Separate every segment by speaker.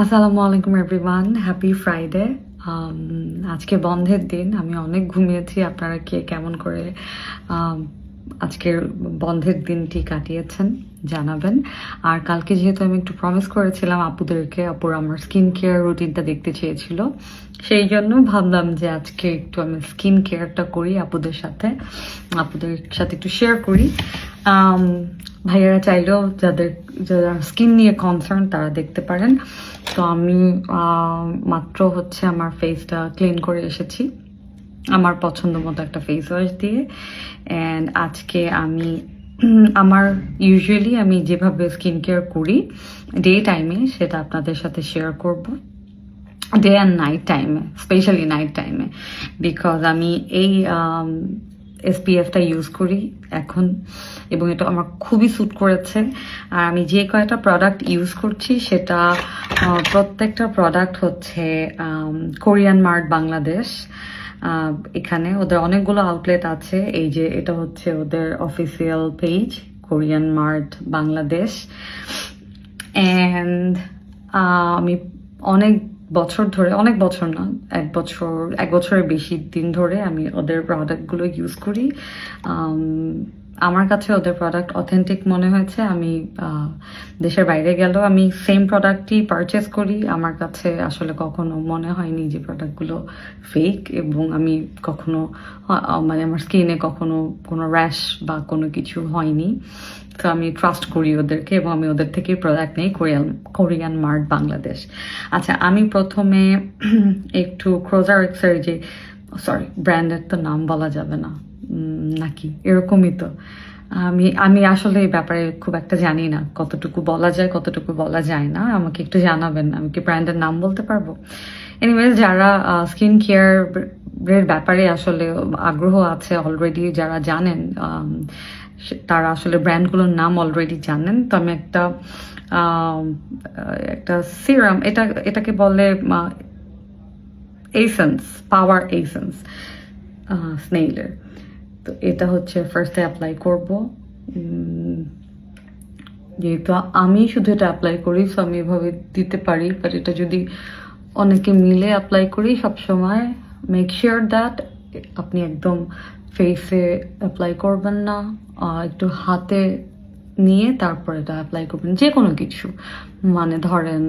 Speaker 1: আসসালামু আলাইকুম everyone happy Friday আজকে বন্ধের দিন। আমি অনেক ঘুমিয়েছি। আপনারা কে কেমন করে um, আজকের বন্ধের দিনটি কাটিয়েছেন জানাবেন। আর কালকে যেহেতু আমি একটু প্রমিস করেছিলাম আপুদেরকে আপুর আমার স্কিন কেয়ার রুটিনটা দেখতে চেয়েছিল। সেই জন্য ভাবলাম যে আজকে একটু আমি স্কিন কেয়ারটা করি আপুদের সাথে। আপুদের সাথে একটু শেয়ার করি। ভাইয়ারা চাইলেও যাদের, যারা স্কিন নিয়ে কনসার্ন তারা দেখতে পারেন। তো আমি মাত্র হচ্ছে আমার ফেসটা ক্লিন করে এসেছি। আমার পছন্দ মতো একটা ফেস ওয়াশ দিয়ে। অ্যান্ড আজকে আমি, আমার ইউজুয়ালি আমি যেভাবে স্কিন কেয়ার করি ডে টাইমে সেটা আপনাদের সাথে শেয়ার করব। ডে অ্যান্ড নাইট টাইমে স্পেশালি নাইট টাইমে বিকজ আমি এই এসপিএফটা ইউজ করি এখন, এবং এটা আমার খুবই স্যুট করেছে। আর আমি যে কয়টা প্রোডাক্ট ইউজ করছি সেটা প্রত্যেকটা প্রোডাক্ট হচ্ছে কোরিয়ান মার্ট বাংলাদেশ এখানে ওদের অনেকগুলো আউটলেট আছে। এই যে এটা হচ্ছে ওদের official page Korean Mart Bangladesh and আমি অনেক বছর ধরে, অনেক বছর না, এক বছর, এক বছরের বেশি দিন ধরে আমি ওদের প্রোডাক্টগুলো ইউজ করি। আমার কাছে ওদের প্রোডাক্ট অথেন্টিক মনে হয়েছে। আমি দেশের বাইরে গেলেও আমি সেম প্রোডাক্টই পারচেস করি। আমার কাছে আসলে কখনো মনে হয়নি যে প্রোডাক্টগুলো ফেক এবং আমি কখনো মানে আমার স্কিনে কখনো কোনো র্যাশ বা কোনো কিছু হয়নি। তো আমি ট্রাস্ট করি ওদেরকে এবং আমি ওদের থেকেই প্রোডাক্ট নেই কোরিয়ান কোরিয়ান মার্ট বাংলাদেশ আচ্ছা আমি প্রথমে একটু ক্রোজার ক্রোজারেক্সের যে সরি ব্র্যান্ডের তো নাম বলা যাবে না নাকি? এরকমই তো। আমি আমি আসলে এই ব্যাপারে খুব একটা জানি না, কতটুকু বলা যায়, কতটুকু বলা যায় না, আমাকে একটু জানাবেন, আমি কি ব্র্যান্ডের নাম বলতে পারব? এনিওয়েজ যারা স্কিন কেয়ার এর ব্যাপারে আসলে আগ্রহ আছে অলরেডি যারা জানেন তারা আসলে ব্র্যান্ডগুলোর নাম অলরেডি জানেন। তো আমি একটা একটা সিরাম এটা, এটাকে বলে এসেন্স পাওয়ার এসেন্স স্নেইলের তো এটা হচ্ছে ফার্স্টে অ্যাপ্লাই করব। যেহেতু আমি শুধু এটা অ্যাপ্লাই করি সো আমি এভাবে দিতে পারি। বাট এটা যদি অনেকে মিলে অ্যাপ্লাই করি সবসময় মেক শিওর দ্যাট আপনি একদম ফেসে অ্যাপ্লাই করবেন না একটু হাতে নিয়ে তারপর এটা অ্যাপ্লাই করবেন যে কোনো কিছু। মানে ধরেন,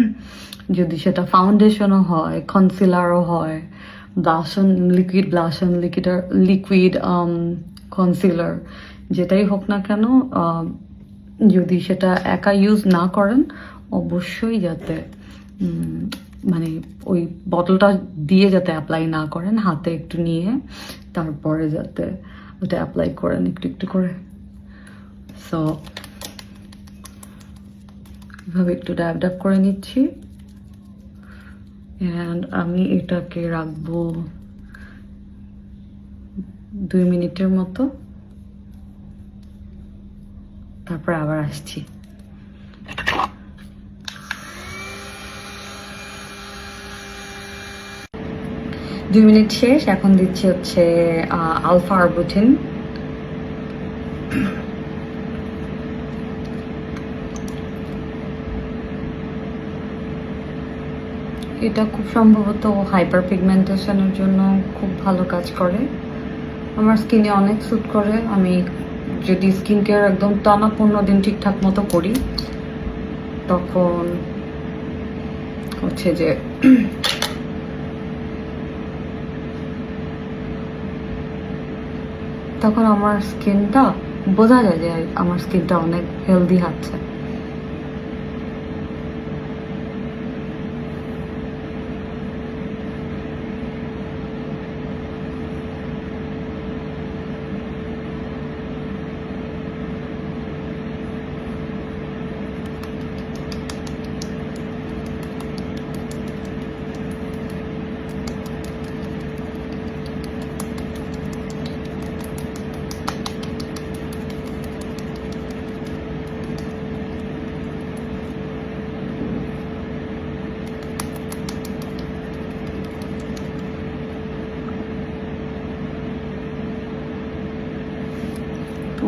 Speaker 1: যদি সেটা ফাউন্ডেশনও হয় কনসিলারও হয় ব্লাশন লিকুইড ব্লাশন লিকুইড লিকুইড কনসিলার যেটাই হোক না কেন যদি সেটা একা ইউজ না করেন, অবশ্যই যাতে মানে ওই বটলটা দিয়ে যাতে অ্যাপ্লাই না করেন, হাতে একটু নিয়ে তারপরে যাতে ওটা অ্যাপ্লাই করেন একটু একটু করে। সো এভাবে একটু ড্যাব ড্যাব করে নিচ্ছি। অ্যান্ড আমি এটাকে রাখব দুই মিনিটের মতো। তারপর আবার আসছি। দুই মিনিট শেষ। এখন দিচ্ছি হচ্ছে আলফা আরবুটিন এটা খুব সম্ভবত হাইপার পিগমেন্টেশনের জন্য খুব ভালো কাজ করে। আমার স্কিনে অনেক স্যুট করে। আমি যদি স্কিন কেয়ার একদম টানা পনেরো দিন ঠিকঠাক মতো করি, তখন হচ্ছে যে তখন আমার স্কিনটা বোঝা যায় যে আমার স্কিনটা অনেক হেলদি হচ্ছে।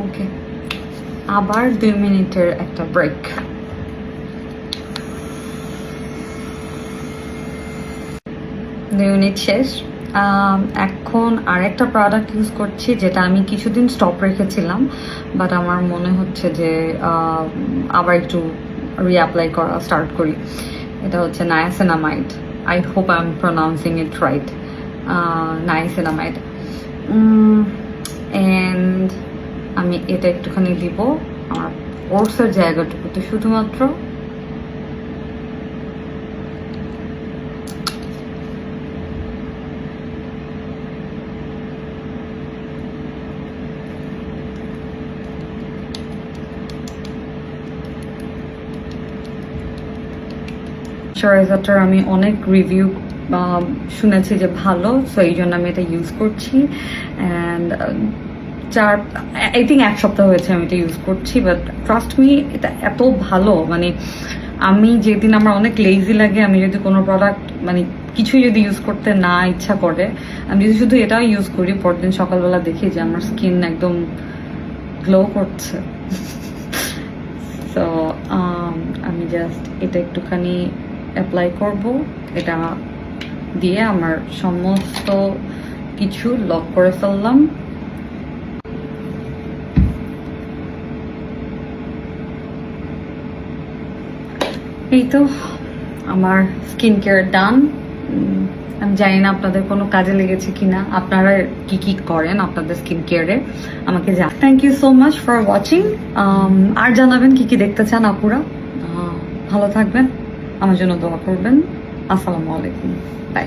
Speaker 1: ওকে। আবার দুই মিনিটের একটা ব্রেক দুই মিনিট শেষ। এখন আরেকটা প্রোডাক্ট ইউজ করছি, যেটা আমি কিছুদিন স্টপ রেখেছিলাম বাট আমার মনে হচ্ছে যে আবার একটু রিঅ্যাপ্লাই করা স্টার্ট করি। এটা হচ্ছে niacinamide I hope I am pronouncing it right niacinamide and আমি এটা একটুখানি দিব। আমার কোর্সের জায়গাটুকুতে শুধুমাত্র। ময়শ্চারাইজারটার আমি অনেক রিভিউ শুনেছি যে ভালো সো এই জন্য আমি এটা ইউজ করছি। অ্যান্ড চার আই থিঙ্ক এক সপ্তাহ হয়েছে আমি এটা ইউজ করছি বাট ট্রাস্ট মি এটা এত ভালো মানে আমি যেদিন আমার অনেক লেজি লাগে, আমি যদি কোনো প্রোডাক্ট মানে কিছুই যদি ইউজ করতে না ইচ্ছা করে, আমি যদি শুধু এটাও ইউজ করি, পরদিন সকালবেলা দেখি যে আমার স্কিন একদম গ্লো করছে। সো আমি জাস্ট এটা একটুখানি অ্যাপ্লাই করব, এটা দিয়ে আমার সমস্ত কিছু লক করে ফেললাম। এই তো আমার স্কিন কেয়ার ডান আমি জানি না আপনাদের কোনো কাজে লেগেছে কিনা। আপনারা কি কি করেন আপনাদের স্কিন কেয়ারে আমাকে জান thank you so much for watching আর জানাবেন কি কি দেখতে চান আপুরা? ভালো থাকবেন। আমার জন্য দোয়া করবেন। আসসালামু আলাইকুম। বাই